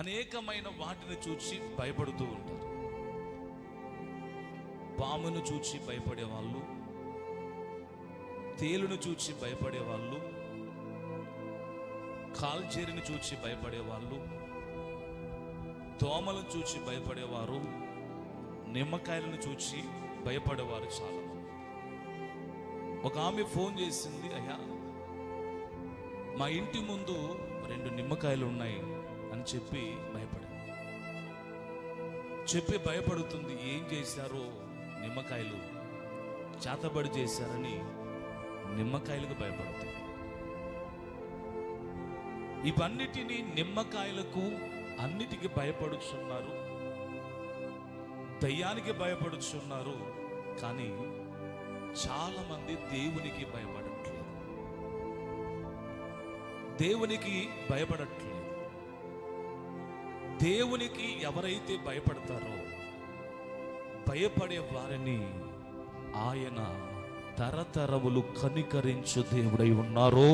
అనేకమైన వాటిని చూసి భయపడుతూ ఉంటారు. పామును చూచి భయపడే వాళ్ళు తేలును చూచి భయపడే వాళ్ళు కాల్చేరిని చూచి భయపడే వాళ్ళు దోమలను చూచి భయపడేవారు నిమ్మకాయలను చూచి భయపడేవారు చాలా ఒక ఆమె ఫోన్ చేసింది అయ్యా మా ఇంటి ముందు రెండు నిమ్మకాయలు ఉన్నాయి. అని చెప్పి భయపడింది. చెప్పి భయపడుతుంది ఏం చేశారో నిమ్మకాయలు చేతబడి చేశారని నిమ్మకాయలకు భయపడుతుంది. ఇవన్నిటినీ నిమ్మకాయలకు అన్నిటికీ భయపడుచున్నారు దయ్యానికి భయపడుచున్నారు కానీ చాలా మంది దేవునికి భయపడట్లేదు. దేవునికి భయపడట్లేదు. దేవునికి ఎవరైతే భయపడతారో భయపడే వారిని ఆయన తరతరములు కనికరించు దేవుడై ఉన్నారు.